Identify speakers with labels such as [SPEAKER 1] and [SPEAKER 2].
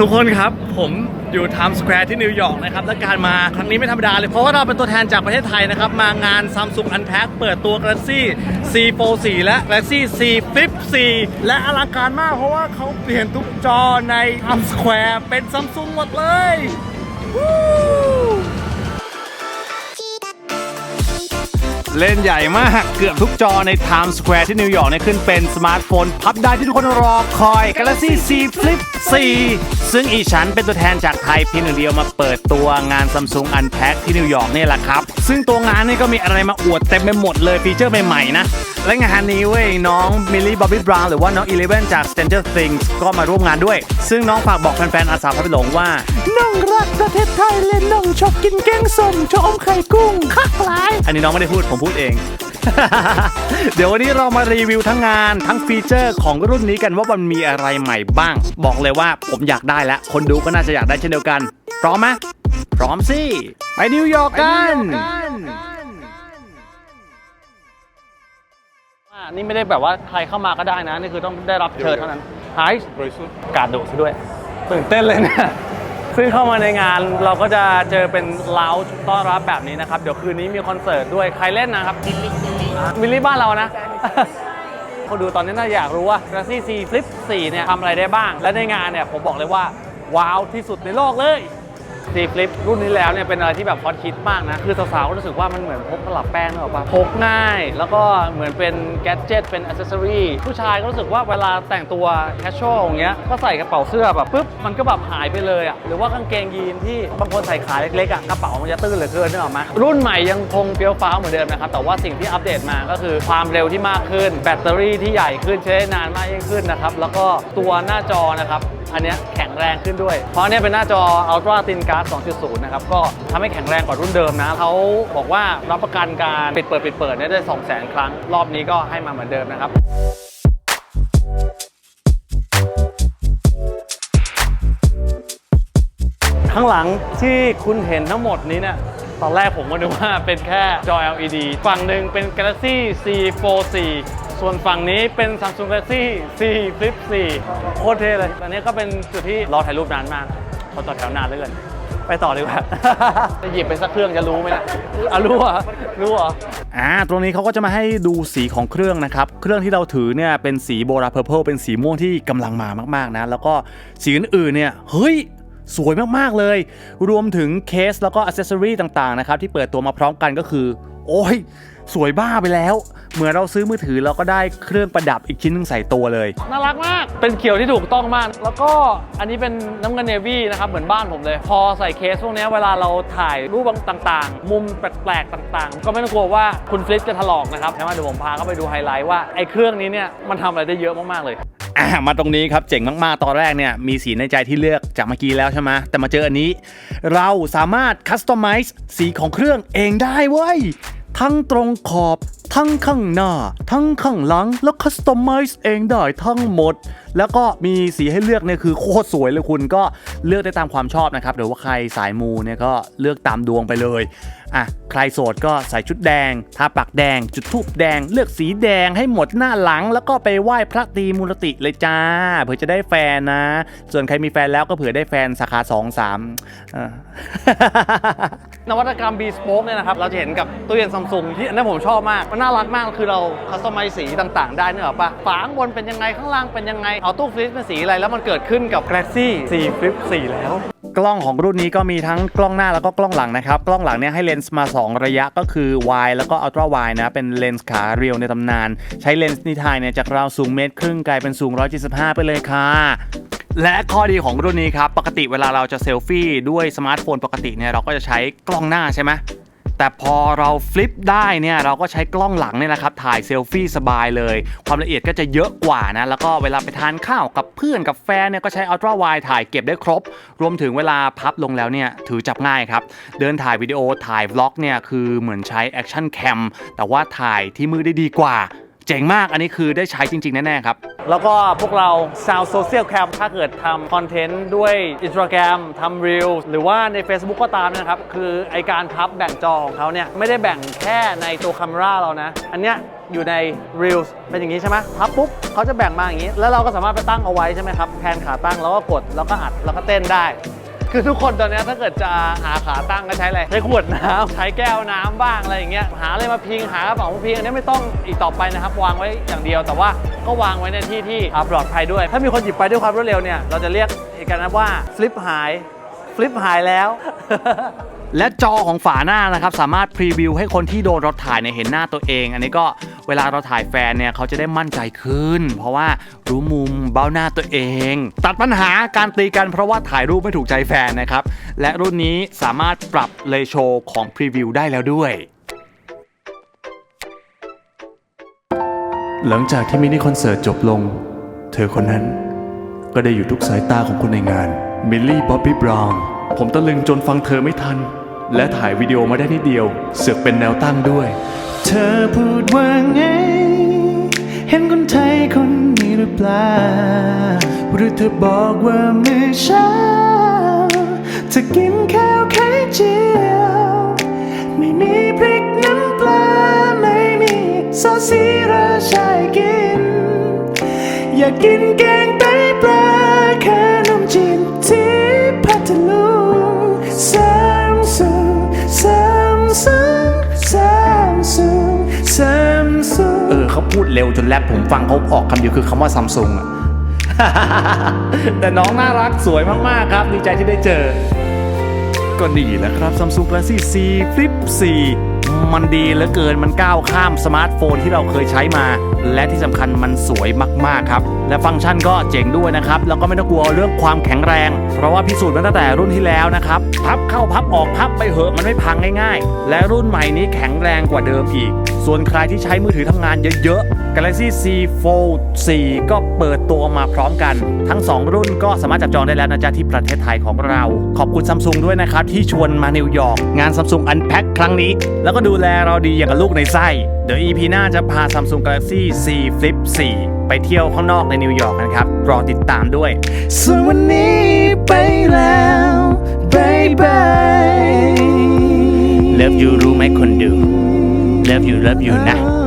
[SPEAKER 1] ทุกคนครับผมอยู่ไทม์สแควร์ที่นิวยอร์กนะครับและการมาครั้งนี้ไม่ธรรมดาเลย เพราะว่าเราเป็นตัวแทนจากประเทศไทยนะครับ มางาน Samsung Unpack เปิดตัว Galaxy C f o l 4และ Galaxy C Flip 4และอลังการมากเพราะว่าเขาเปลี่ยนทุกจอในไทม์สแควร์เป็น Samsung หมดเลยวู้ เล่นใหญ่มากเกือบทุกจอใน Times Square ที่นิวยอร์กเนี่ยขึ้นเป็นสมาร์ทโฟน พับได้ที่ทุกคนรอคอย Galaxy C Flip 4 ซึ่งอีฉันเป็นตัวแทนจากไทยเพียงหนึ่งเดียวมาเปิดตัวงาน Samsung Unpack ที่นิวยอร์กเนี่ยแหละครับ ซึ่งตัวงานนี่ก็มีอะไรมาอวดเต็มไปหมดเลยฟีเจอร์ใหม่ๆนะและงานนี้เว้ยน้องมิลลี่บอบบี้บราวน์หรือว่าน้องอีเลเวนจาก Stranger Things ก็มาร่วมงานด้วย ซึ่งน้องฝากบอกแฟนๆอาสาพาไปหลงว่าน้องรักประเทศไทยเลยน้องชอบกินแกงส้มชอบอมไข่กุ้งคักหลาย อันนี้น้องไม่ได้พูดผมพูดเอง เดี๋ยววันนี้เรามารีวิวทั้งงานทั้งฟีเจอร์ของรุ่นนี้กันว่ามันมีอะไรใหม่บ้าง บอกเลยว่าผมอยากได้แล้วคนดูก็น่าจะอยากได้เช่นเดียวกัน พร้อมไหมพร้อมสิ ไปนิวยอร์กกันนี่ไม่ได้แบบว่าใครเข้ามาก็ได้นะ นี่คือต้องได้รับเชิญเท่านั้นไฮการดุซะด้วย ตื่นเต้นเลยเนี่ย ซึ่งเข้ามาในงานเราก็จะเจอเป็นเล้าจ์ต้อนรับแบบนี้นะครับ เดี๋ยวคืนนี้มีคอนเสิร์ตด้วยใครเล่นนะครับมิลลี่มิลลี่บ้านเรานะเขาดูตอนนี้น่าอยากรู้ว่า Galaxy C Flip 4เนี่ยทำอะไรได้บ้าง และในงานเนี่ยผมบอกเลยว่า ว้าวที่สุดในโลกเลย C Flip รุ่นนี้แล้วเนี่ยเป็นอะไรที่แบบฮอตฮิตมากนะ คือสาวๆก็รู้สึกว่ามันเหมือนพกตลับแป้งนึกออกปะพกง่าย แล้วก็เหมือนเป็นแกดเจิตเป็นอ c เซสซอรีผู้ชายก็รู้สึกว่าเวลาแต่งตัวแคชชวลอย่างเงี้ยก็ใส่กระเป๋าเสื้อแบบปุ๊บมันก็แบบหายไปเลยอะหรือว่ากางเกงยีนที่บางคนใส่ขาเล็กๆอะกระเป๋ามันจะตื้นเหลือเกินนึกออกไหมรุ่นใหม่ยังคงเฟี้ยวฟ้าวเหมือนเดิมนะครับแต่ว่าสิ่งที่อัปเดตมาก็คือความเร็วที่มากขึ้น แบตเตอรี่ที่ใหญ่ขึ้นใช้ได้นานมากยิ่งขึ้นนะครับแล้วก็ตัวหน้าจอนะครับ อันนี้แข็งแรงขึ้นด้วย เพราะนเนี้ยเป็นหน้าจอ Ultra Thin Glass 2.0 นะครับ ก็ทำให้แข็งแรงกว่ารุ่นเดิมนะเขาบอกว่ารับประกันการปิดเปิดปิดเปิดได้ 200,000 ครั้ง รอบนี้ก็ให้มาเหมือนเดิมนะครับข้างหลังที่คุณเห็นทั้งหมดนี้เนี่ยตอนแรกผมก็นึกว่าเป็นแค่จอ LED ฝั่งหนึ่งเป็น Galaxy C Fold 4 ส่วนฝั่งนี้เป็น Samsung Galaxy C Flip 4 โคตรเท่เลย ตอนนี้ก็เป็นจุดที่รอถ่ายรูปนานมากเขาต่อแถวนานเหลยกันไปต่อดีกว่า จะหยิบไปสักเครื่องจะรู้ไหมนะอะรู้เหรอรู้เหรออ่าตรงนี้เขาก็จะมาให้ดูสีของเครื่องนะครับ เครื่องที่เราถือเนี่ยเป็นสีโบราเพอร์เพลเป็นสีม่วงที่กำลังมามากๆนะ แล้วก็สีอื่นๆเนี่ย เฮ้ยสวยมากๆเลย รวมถึงเคสแล้วก็อ c เซสซอรีต่างๆนะครับที่เปิดตัวมาพร้อมกันก็คือ โอ้ย สวยบ้าไปแล้วเหมือนเราซื้อมือถือเราก็ได้เครื่องประดับอีกชิ้นหนึงใส่ตัวเลย น่ารักมาก เป็นเขียวที่ถูกต้องมาก แล้วก็อันนี้เป็นน้ำเงินเนวี่นะครับ เหมือนบ้านผมเลย พอใส่เคสพวกเนี้ยเวลาเราถ่ายรูปต่างๆ มุมแปลกๆต่างๆ ก็ไม่ต้องกลัวว่าคุณฟลิปจะถลอกนะครับใช่ไหมเดี๋ยวผมพาเข้าไปดูไฮไลท์ว่าไอ้เครื่องนี้เนี่ยมันทำอะไรได้เยอะมากๆเลย อะมาตรงนี้ครับเจ๋งมาก ๆ ตอนแรกเนี่ยมีสีในใจที่เลือกจากเมื่อกี้แล้วใช่ไหมแต่มาเจออันนี้ เราสามารถคัสตอมไมซ์สีของเครื่องเองได้เว้ย ทั้งตรงขอบ ทั้งข้างหน้า ทั้งข้างหลัง แล้วคัสตอมไมซ์เองได้ทั้งหมด แล้วก็มีสีให้เลือกเนี่ยคือโคตรสวยเลยคุณก็เลือกได้ตามความชอบนะครับหรือว่าใครสายมูเนี่ยก็เลือกตามดวงไปเลยอะ ใครโสดก็ใส่ชุดแดง ทาปากแดง จุดทูบแดง เลือกสีแดงให้หมดหน้าหลัง แล้วก็ไปไหว้พระตรีมูลติเลยจ้า เผื่อจะได้แฟนนะ ส่วนใครมีแฟนแล้วก็เผื่อได้แฟนสาขา2 3อะนวัตกรรม B Spoke เนี่ยนะครับ เราจะเห็นกับตู้เย็นซัมซุงที่อันนั้นผมชอบมาก มันน่ารักมากคือเราคัสตอมไมซ์สีต่างๆ ได้เนกอะปะฝาข้างบนเป็นยังไงข้างล่างเป็นยังไงเอาตู้ฟลิปเป็นสีอะไรแล้วมันเกิดขึ้นกับ Galaxy 4 Flip 4 แล้ว กล้องของรุ่นนี้ก็มีทั้งกล้องหน้าแล้วก็กล้องหลังนะครับกล้องหลังเนี่ยให้เลนส์มา2 ระยะก็คือ wide แล้วก็ ultra wide นะ เป็นเลนส์ขาเรียวในตำนาน ใช้เลนส์นิทายเนี่ยจากราวสูงเมตรครึ่งกลายเป็นสูง 175 ไปเลยค่ะและข้อดีของรุ่นนี้ครับ ปกติเวลาเราจะเซลฟี่ด้วยสมาร์ทโฟนปกติเนี่ยเราก็จะใช้กล้องหน้าใช่ไหม แต่พอเราฟลิปได้เนี่ยเราก็ใช้กล้องหลังเนี่ยนะครับถ่ายเซลฟี่สบายเลย ความละเอียดก็จะเยอะกว่านะแล้วก็เวลาไปทานข้าวกับเพื่อนกับแฟนเนี่ยก็ใช้อัลตร้าไวถ่ายเก็บได้ครบ รวมถึงเวลาพับลงแล้วเนี่ยถือจับง่ายครับ เดินถ่ายวิดีโอถ่ายวล็อกเนี่ยคือเหมือนใช้แอคชั่นแคมแต่ว่าถ่ายที่มือได้ดีกว่า เจ๋งมากอันนี้คือได้ใช้จริง ๆ แน่ ๆ ครับ แล้วก็พวกเรา Sound Social Cam ถ้าเกิดทำคอนเทนต์ด้วย Instagram ทำ Reel หรือว่าใน Facebook ก็ตามนะครับ คือไอการพับแบ่งจอของเขาเนี่ย ไม่ได้แบ่งแค่ในตัวคาเมราเรานะ อันเนี้ย
[SPEAKER 2] อยู่ใน Reels เป็นอย่างนี้ใช่ไหมพับปุ๊บเขาจะแบ่งมาอย่างนี้ แล้วเราก็สามารถไปตั้งเอาไว้ใช่ไหมครับแทนขาตั้งแล้วก็กดแล้วก็อัดแล้วก็เต้นได้ คือทุกคนตอนนี้ถ้าเกิดจะหาขาตั้งก็ใช้อะไร ใช้ขวดน้ำใช้แก้วน้ำบ้างอะไรอย่างเงี้ย หาอะไรมาพิง หากระเป๋ามาพิง อันนี้ไม่ต้องอีกต่อไปนะครับ วางไว้อย่างเดียว แต่ว่าก็วางไว้ในที่ที่ปลอดภัยด้วย ถ้ามีคนหยิบไปด้วยความรวดเร็วเนี่ย เราจะเรียกอีกกันนว่าฟลิปหาย ฟลิปหายแล้ว และจอของฝาหน้านะครับสามารถพรีวิวให้คนที่โดนเราถ่ายเนี่ยเห็นหน้าตัวเอง อันนี้ก็เวลาเราถ่ายแฟนเนี่ยเขาจะได้มั่นใจขึ้น เพราะว่ารู้มุมเบ้าหน้าตัวเอง ตัดปัญหาการตีกันเพราะว่าถ่ายรูปไม่ถูกใจแฟนนะครับ และรุ่นนี้สามารถปรับเลโชของพรีวิวได้แล้วด้วย
[SPEAKER 1] หลังจากที่มินิคอนเสิร์ตจบลง เธอคนนั้น ก็ได้อยู่ทุกสายตาของคนในงานมิลลี่บ๊อบบี้บราวน์ผมตะลึงจนฟังเธอไม่ทัน และถ่ายวิดีโอมาได้นิดเดียว เสือกเป็นแนวตั้งด้วย เธอพูดว่าไง เห็นคนไทยคนนี้หรือเปล่า หรือเธอบอกว่าเมื่อเช้าจะกินข้าวไข่เจียว ไม่มีพริกน้ำปลา ไม่มีซอสสีราชายกิน อยากกินแกง
[SPEAKER 3] เร็วจนแรปผมฟังเขาออกคำเดียวคือคำว่าซัมซุงอะแต่น้องน่ารักสวยมาก ๆ ครับ ดีใจที่ได้เจอ
[SPEAKER 1] ก็นี่แหละครับ Samsung Galaxy C Flip 4
[SPEAKER 3] มันดีเหลือเกินมันก้าวข้ามสมาร์ทโฟนที่เราเคยใช้มา และที่สำคัญมันสวยมาก ๆ ครับ และฟังก์ชันก็เจ๋งด้วยนะครับ แล้วก็ไม่ต้องกลัวเรื่องความแข็งแรง เพราะว่าพิสูจน์มาตั้งแต่รุ่นที่แล้วนะครับ พับเข้าพับออกพับไปเหอะมันไม่พังง่าย ๆ และรุ่นใหม่นี้แข็งแรงกว่าเดิมอีก ส่วนใครที่ใช้มือถือทำงานเยอะๆ Galaxy C Fold 4 ก็เปิดตัวมาพร้อมกัน ทั้ง 2 รุ่นก็สามารถจับจองได้แล้วนะจ๊ะที่ประเทศไทยของเรา ขอบคุณซัมซุงด้วยนะครับ ที่ชวนมานิวยอร์กงาน Samsung Unpack ครั้งนี้ แล้วก็ดูแลเราดีอย่างกับลูกในไส้ เดี๋ยว EP หน้าจะพา Samsung Galaxy C Flip 4 ไปเที่ยวข้างนอกในนิวยอร์กนะครับ รอติดตามด้วย
[SPEAKER 1] ส่วนวันนี้ไปแล้วบายบาย
[SPEAKER 3] Love you รู้ไหมคนดู Love you Love you นะ